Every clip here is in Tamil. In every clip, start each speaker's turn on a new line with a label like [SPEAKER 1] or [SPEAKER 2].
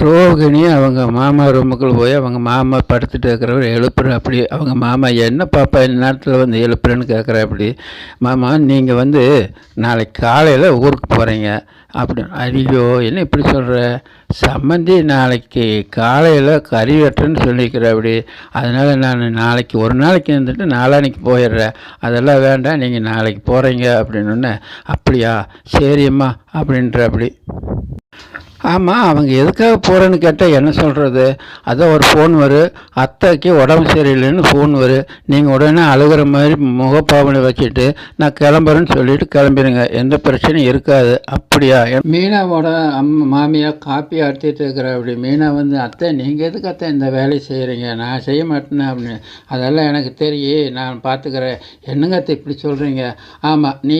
[SPEAKER 1] ரோகிணி அவங்க மாமா ரூமுக்குள்ளே போய் அவங்க மாமா படுத்துட்டு இருக்கிறவர் எழுப்புற அப்படி அவங்க மாமா என்ன பாப்பா இந்த நேரத்தில் வந்து எழுப்புறேன்னு கேட்குற அப்படி? மாமா நீங்கள் வந்து நாளைக்கு காலையில் ஊருக்கு போகிறீங்க அப்படி ஐயோ என்ன இப்படி சொல்கிற சம்மந்தி நாளைக்கு காலையில் கறி வெட்டுறேன்னு சொல்லிக்கிற அப்படி. அதனால் நான் நாளைக்கு ஒரு நாளைக்கு இருந்துட்டு நாளான்னைக்கு போயிடுறேன். அதெல்லாம் வேண்டாம் நீங்கள் நாளைக்கு போகிறீங்க அப்படின்னு அப்படியா? சரியம்மா அப்படின்ற அப்படி. ஆமாம் அவங்க எதுக்காக போகிறேன்னு கேட்டால் என்ன சொல்கிறது அதான் ஒரு ஃபோன் வரும் அத்தைக்கு உடம்பு சரியில்லைன்னு ஃபோன் வரும் நீங்கள் உடனே அழுகிற மாதிரி முகப்பாவனை வச்சுட்டு நான் கிளம்புறேன்னு சொல்லிட்டு கிளம்பிடுங்க எந்த பிரச்சனையும் இருக்காது. அப்படியா? மீனாவோட அம்மா மாமியாக காப்பி அறுத்திட்டு இருக்கிற அப்படி. மீனா வந்து அத்தை நீங்கள் எதுக்கு அத்தை இந்த வேலையை செய்கிறீங்க நான் செய்ய மாட்டேனே அப்படின்னு. அதெல்லாம் எனக்கு தெரியும். நான் பார்த்துக்கிறேன். என்னங்க அத்தை இப்படி சொல்கிறீங்க ஆமாம் நீ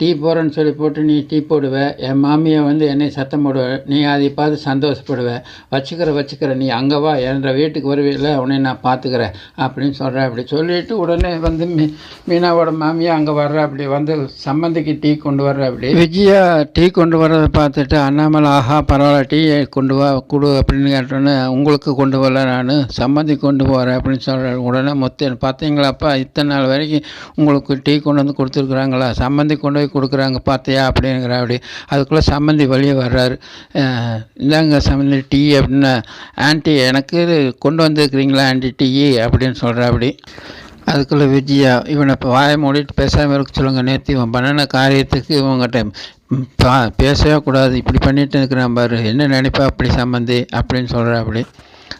[SPEAKER 1] டீ போடுறேன்னு சொல்லி போட்டு நீ டீ போடுவ. என் மாமியை வந்து என்னை சத்தம் போடுவேன் நீ அதை பார்த்து சந்தோஷப்படுவ. வச்சுக்கிற வச்சுக்கிற நீ அங்கே வா என்ற வீட்டுக்கு வருவில்ல உன்னை நான் பார்த்துக்கிறேன் அப்படின்னு சொல்கிறேன் அப்படி சொல்லிட்டு உடனே வந்து மீ மீனாவோட மாமியா அங்கே வர்ற அப்படி வந்து சம்மந்திக்கு டீ கொண்டு வர்ற அப்படி. விஜயா டீ கொண்டு வர்றதை பார்த்துட்டு அண்ணாமலை ஆஹா பரவாயில்ல டீ கொண்டு வா கொடு அப்படின்னு கேட்டோன்னே உங்களுக்கு கொண்டு வரல நான் சம்மந்தி கொண்டு போகிறேன் அப்படின்னு சொல்கிறேன் உடனே மொத்தம் பார்த்தீங்களாப்பா இத்தனை நாள் வரைக்கும் உங்களுக்கு டீ கொண்டு வந்து கொடுத்துருக்குறாங்களா? சம்மந்தி கொண்டு போய் கொடுக்குறாங்க பார்த்தியா? அப்படிங்கிற அப்படி. அதுக்குள்ளே சம்மந்தி வெளியே வர்றாரு. இந்தாங்க சம்மந்தி டீ அப்படின்னு ஆன்ட்டி எனக்கு கொண்டு வந்திருக்கிறீங்களா ஆன்ட்டி டீ? அப்படின்னு சொல்கிறா அப்படி அதுக்குள்ளே விஜயா இவனை இப்போ வாயை மூடிட்டு பேசாமல் இருக்க சொல்லுங்க நேற்று இவன் பண்ணின காரியத்துக்கு இவங்ககிட்ட பா பேசவே கூடாது இப்படி பண்ணிட்டு இருக்கிறான் பாரு என்ன நினைப்பா அப்படி சம்மந்தி அப்படின்னு சொல்கிறா அப்படி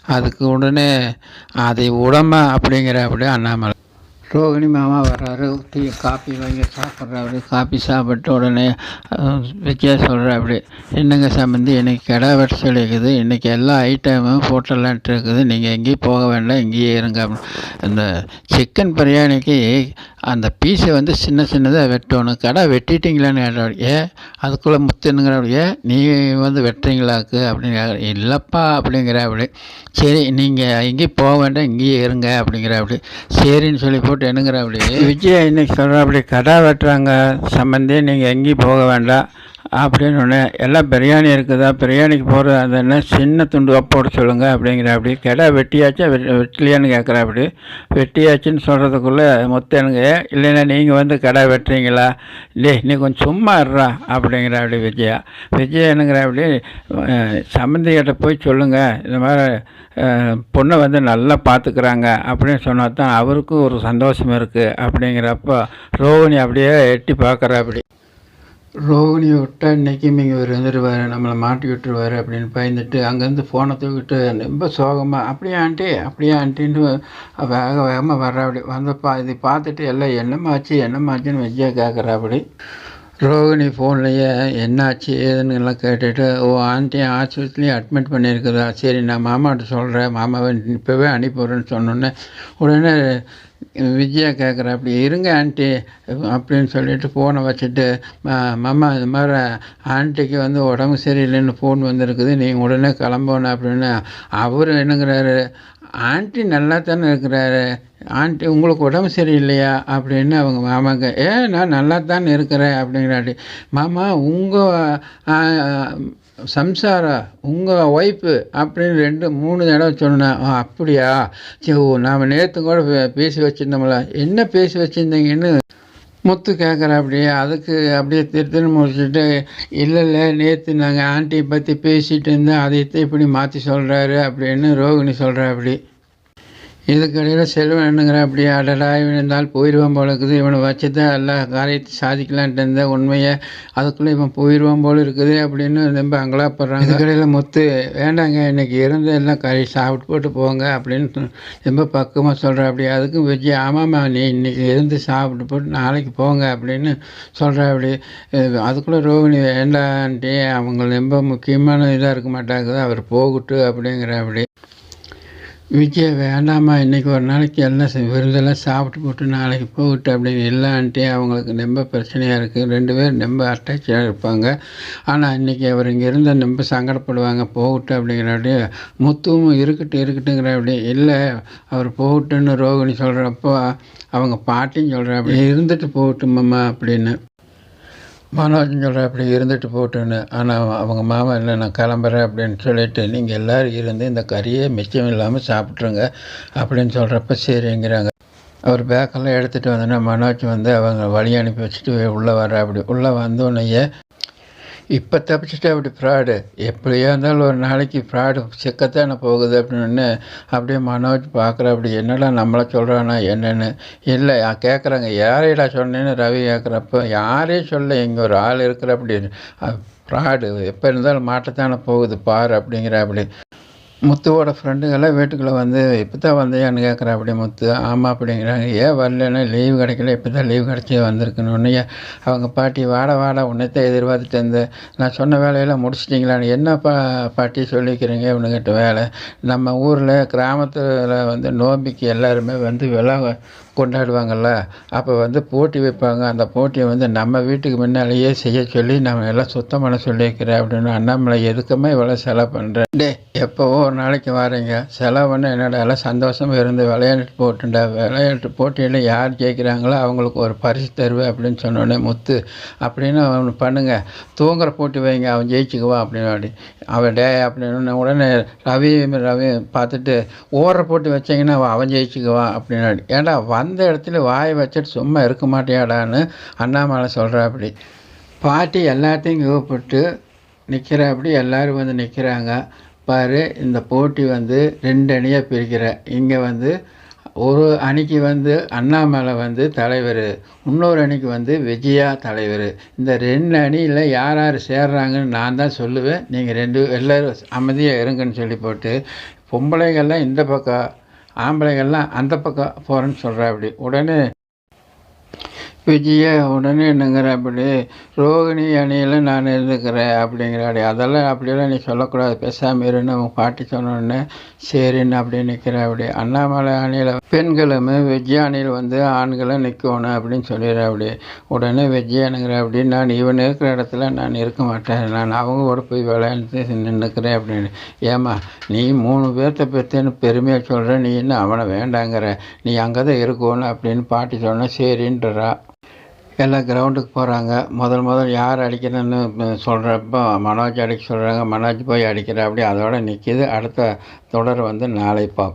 [SPEAKER 1] அதுக்கு உடனே அதை உடம்ப அப்படிங்கிற அப்படி அண்ணாமலை. ரோகிணி மாமா வர்றாரு டீ காப்பி வாங்கி சாப்பிட்றாரு காப்பி சாப்பிட்டு உடனே விஜயா சொல்கிற அப்படி என்னங்க சம்மந்தி இன்றைக்கி கிடா வெட்ட சொல்லியிருக்குது இன்றைக்கி எல்லா ஐட்டமும் போட்டலான்ட்டு இருக்குது. நீங்கள் எங்கேயும் போக வேண்டாம் இங்கேயே இருங்க. இந்த அந்த சிக்கன் பிரியாணிக்கு அந்த பீஸை வந்து சின்ன சின்னதாக வெட்டணும். கடை வெட்டிட்டீங்களான்னு கேட்டாரு ஏன் அதுக்குள்ளே முத்துனுங்கிற நீ வந்து வெட்டுறீங்களாக்கு? அப்படின்னு இல்லைப்பா அப்படிங்கிற அப்படி சரி நீங்கள் எங்கேயும் போக வேண்டாம் இங்கேயே இருங்க அப்படிங்கிற அப்படி சரின்னு சொல்லி போட்டு என்னங்கிற அப்படி விஜயா இன்னைக்கு சொல்கிற அப்படி கடை வெட்டுறாங்க. சம்மந்தி நீங்கள் எங்கேயும் போக வேண்டாம். அப்படின்னு ஒன்று எல்லாம் பிரியாணி இருக்குதா? பிரியாணிக்கு போகிற அந்த என்ன சின்ன துண்டு போட சொல்லுங்கள் அப்படிங்கிற அப்படி. கடை வெட்டியாச்சா? வெட் வெட்டலையான்னு கேட்குற அப்படி. வெட்டியாச்சுன்னு சொல்கிறதுக்குள்ளே மொத்தம் எனக்கு இல்லைன்னா நீங்கள் வந்து கடை வெட்டுறீங்களா? இல்லை நீ கொஞ்சம் சும்மா இருறா அப்படிங்கிற அப்படி விஜயா. விஜயா என்னங்கிற அப்படி சம்மந்திகிட்ட போய் சொல்லுங்கள் இந்த மாதிரி பொண்ணை வந்து நல்லா பார்த்துக்கிறாங்க அப்படின்னு சொன்னால் தான் அவருக்கும் ஒரு சந்தோஷம் இருக்குது அப்படிங்கிறப்போ ரோஹினி அப்படியே எட்டி பார்க்குறா அப்படி. ரோகிணியை விட்டா இன்றைக்கும் இங்கே இவர் வந்துடுவார் நம்மளை மாட்டி விட்டுருவார் அப்படின்னு பயந்துட்டு அங்கேருந்து ஃபோனை தூக்கிட்டு ரொம்ப சோகமாக அப்படியே ஆண்டி அப்படியே ஆண்டின்னு வேக வேகமாக வர்ற அப்படி வந்தப்பா இதை பார்த்துட்டு எல்லாம் என்னமாச்சு என்னமாச்சுன்னு விஜயா கேட்குற அப்படி ரோகிணி ஃபோன்லேயே என்னாச்சு ஏதுன்னு எல்லாம் கேட்டுட்டு ஓ ஆண்டி ஆஸ்பத்திரிலையும் அட்மிட் பண்ணியிருக்குதா சரி நான் மாமாட்ட சொல்கிறேன் மாமாவை இப்போவே அனுப்பிடுறேன்னு சொன்னோன்னே உடனே விஜயா கேட்குற அப்படி இருங்க ஆண்டி அப்படின்னு சொல்லிட்டு ஃபோனை வச்சுட்டு மாமா இது மாதிரி ஆண்டிக்கு வந்து உடம்பு சரியில்லைன்னு ஃபோன் வந்திருக்குது நீங்கள் உடனே கிளம்பணும் அப்படின்னு அவர் என்னங்கிறாரு ஆண்டி நல்லா தானே இருக்கிறாரு ஆண்டி உங்களுக்கு உடம்பு சரியில்லையா? அப்படின்னு அவங்க மாமாங்க ஏ நான் நல்லா தான் இருக்கிறேன் அப்படிங்கிறாட்டி மாமா உங்கள் சம்சாரா? உங்கள் ஒய்ஃபு அப்படின்னு ரெண்டு மூணு தடவை சொன்னேன். ஆ அப்படியா? சரி ஓ நாம் நேற்று கூட பே- பேசி வச்சுருந்தோம்ல. என்ன பேசி வச்சுருந்தீங்கன்னு முத்து கேட்குற அப்படியே அதுக்கு அப்படியே திருத்தன்னு முடிச்சுட்டு இல்லை இல்லை நேற்று நாங்கள் ஆண்டியை பற்றி பேசிகிட்டு இருந்தோம். அதை இப்படி மாற்றி சொல்கிறாரு அப்படின்னு ரோகிணி சொல்கிறா அப்படி. இதுக்கடையில் செல்வன் என்னங்கிற அப்படியே அடடா இவன் இருந்தால் போயிடுவான் போல இருக்குது இவனை வச்சு தான் எல்லா காரியத்தை சாதிக்கலான்ட்டு இருந்தேன் உண்மையை அதுக்குள்ளே இவன் போயிடுவான் போல இருக்குது அப்படின்னு ரொம்ப அங்கலாப்படுறாங்க. இதுக்கடையில் முத்து வேண்டாங்க இன்றைக்கி இருந்து எல்லாம் கறி சாப்பிட்டு போட்டு போங்க அப்படின்னு ரொம்ப பக்குவமாக சொல்கிறேன் அப்படி அதுக்கும் விஜய் ஆமாம்மா நீ இன்றைக்கி இருந்து சாப்பிட்டு போட்டு நாளைக்கு போங்க அப்படின்னு சொல்கிறேன் அப்படி அதுக்குள்ளே ரோகிணி வேண்டான்ட்டே அவங்க ரொம்ப முக்கியமான இதாக இருக்க மாட்டாங்க அவர் போகட்டும் அப்படிங்கிற. அப்படி விஜய் வேண்டாம்மா இன்றைக்கி ஒரு நாளைக்கு எல்லாம் விருந்தெல்லாம் சாப்பிட்டு போட்டு நாளைக்கு போகட்டு அப்படின்னு இல்லான்ட்டே அவங்களுக்கு ரொம்ப பிரச்சனையாக இருக்குது ரெண்டு பேரும் ரொம்ப அட்டாச்சாக இருப்பாங்க. ஆனால் இன்றைக்கி அவர் இங்கே இருந்தால் ரொம்ப சங்கடப்படுவாங்க. போகட்டு அப்படிங்கிற அப்படியே முத்துவும் இருக்கட்டும் இருக்கட்டுங்கிற அப்படி இல்லை அவர் போகட்டுன்னு ரோகிணி சொல்கிறப்போ அவங்க பாட்டின்னு சொல்கிற அப்படி இருந்துட்டு போகட்டுமாம்மா அப்படின்னு. மனோஜன் சொல்கிற அப்படி இருந்துட்டு போட்டுன்னு. ஆனால் அவங்க மாமா இல்லை நான் கிளம்புறேன் அப்படின்னு சொல்லிட்டு நீங்கள் எல்லோரும் இருந்து இந்த கறியை மிச்சம் இல்லாமல் சாப்பிட்ருங்க அப்படின்னு சொல்கிறப்ப சரிங்கிறாங்க. அவர் பேக்கெல்லாம் எடுத்துகிட்டு வந்தோன்னா மனோஜ் வந்து அவங்க வழி அனுப்பி வச்சுட்டு உள்ளே வர அப்படி. உள்ளே வந்தோடனேயே இப்போ தப்பிச்சுட்டு அப்படி ஃப்ராடு எப்படியா இருந்தாலும் ஒரு நாளைக்கு ஃப்ராடு சிக்கத்தானே போகுது அப்படின்னு அப்படியே மனோஜ் பார்க்குற அப்படி என்னடா நம்மளை சொல்கிறானா என்னென்னு. இல்லை கேட்குறாங்க யாரையடா சொன்னேன்னு ரவி கேட்குறப்ப யாரையும் சொல்ல இங்கே ஒரு ஆள் இருக்கிற அப்படின்னு ஃப்ராடு எப்போ இருந்தாலும் மாட்டத்தானே போகுது. பார் அப்படிங்கிற அப்படி. முத்துவோட ஃப்ரெண்டுங்கெல்லாம் வீட்டுக்குள்ளே வந்து இப்போ தான் வந்தியான்னு கேட்குறா அப்படி முத்து. ஆமாம் அப்படிங்கிறாங்க. ஏன் வரலன்னா லீவு கிடைக்கல. இப்போ தான் லீவு கிடச்சி வந்திருக்கணுன்னு அவங்க பாட்டி வாட வாட உன்னைத்தான் எதிர்பார்த்துட்டு இருந்தேன். நான் சொன்ன வேலையெல்லாம் முடிச்சிட்டிங்களான்னு என்ன பா பாட்டி சொல்லிக்கிறீங்க? இவனுங்கிட்ட வேலை. நம்ம ஊரில் கிராமத்தில் வந்து நோம்பிக்கு எல்லாருமே வந்து விழா கொண்டாடுவாங்கள்ல அப்போ வந்து போட்டி வைப்பாங்க. அந்த போட்டியை வந்து நம்ம வீட்டுக்கு முன்னாலேயே செய்ய சொல்லி நம்ம எல்லாம் சுத்தம் பண்ண சொல்லியிருக்கிறேன் அப்படின்னு அண்ணாமலை எதுக்குமே இவ்வளோ செலவு பண்ணுறேன் டே எப்போவோ ஒரு நாளைக்கு வரீங்க. செலவு பண்ண என்னடா எல்லாம் சந்தோஷமாக இருந்து விளையாட்டு போட்டுண்டா? விளையாட்டு போட்டியில் யார் ஜெயிக்கிறாங்களோ அவங்களுக்கு ஒரு பரிசு தருவேன் அப்படின்னு சொன்னோடனே முத்து அப்படின்னு அவன் பண்ணுங்கள் தூங்குற போட்டி வைங்க. அவன் ஜெயிச்சுக்குவான் அப்படின்னு அப்படி. அவன் டே அப்படின்னு உடனே ரவி ரவி பார்த்துட்டு ஓடுற போட்டி வச்சிங்கன்னா அவன் ஜெயிச்சுக்குவான் அப்படின்னு ஏன்டா வந்த அந்த இடத்துல வாய் வச்சுட்டு சும்மா இருக்க மாட்டியாடான்னு அண்ணாமலை சொல்கிறாப்படி பாட்டி எல்லாத்தையும் கூப்பிட்டு நிற்கிறாப்படி எல்லோரும் வந்து நிற்கிறாங்க பாரு இந்த போட்டி வந்து ரெண்டு அணியாக பிரிக்கிற. இங்கே வந்து ஒரு அணிக்கு வந்து அண்ணாமலை வந்து தலைவர் இன்னொரு அணிக்கு வந்து விஜயா தலைவர். இந்த ரெண்டு அணியில் யார் யார் சேர்றாங்கன்னு நான் தான் சொல்லுவேன். நீங்கள் ரெண்டு எல்லோரும் அமைதியாக இருங்கன்னு சொல்லி போட்டு பொம்பளைங்கள்லாம் இந்த பக்கம் ஆம்பளைகள்லாம் அந்த பக்கம் போகிறேன்னு சொல்கிறா அப்படி. உடனே விஜய உடனே என்னங்கிற அப்படி ரோகிணி அணியில் நான் இருந்துக்கிறேன் அப்படிங்கிறாடி. அதெல்லாம் அப்படியெல்லாம் நீ சொல்லக்கூடாது. பேசாமல் இருன்னு அவங்க பாட்டி சொன்னோடனே சரின்னு அப்படியே நிற்கிறேன் அப்படி. அண்ணாமலை அணியில் பெண்களுமே விஜய அணியில் வந்து ஆண்களும் நிற்கணும் அப்படின்னு சொல்லிடுற அப்படி. உடனே விஜயானுங்கிற அப்படி நான் இவன் இருக்கிற இடத்துல நான் இருக்க மாட்டேன். நான் அவங்களோட போய் விளையாண்டு நின்றுக்கிறேன் அப்படின்னு. ஏமா நீ மூணு பேர்த்த பெற்றுன்னு பெருமையாக சொல்கிற நீ இன்னும் அவனை வேண்டாங்கிற? நீ அங்கே தான் இருக்கணும் அப்படின்னு பாட்டி சொன்னால் சரின்றா. எல்லாம் கிரவுண்டுக்கு போகிறாங்க முதல் முதல் யார் அடிக்கிறேன்னு சொல்கிறப்போ மனோஜ் அடிக்க சொல்கிறாங்க மனோஜ் போய் அடிக்கிற அப்படி அதோட நிற்கிது அடுத்த தொடர் வந்து நாளை பார்ப்போம்.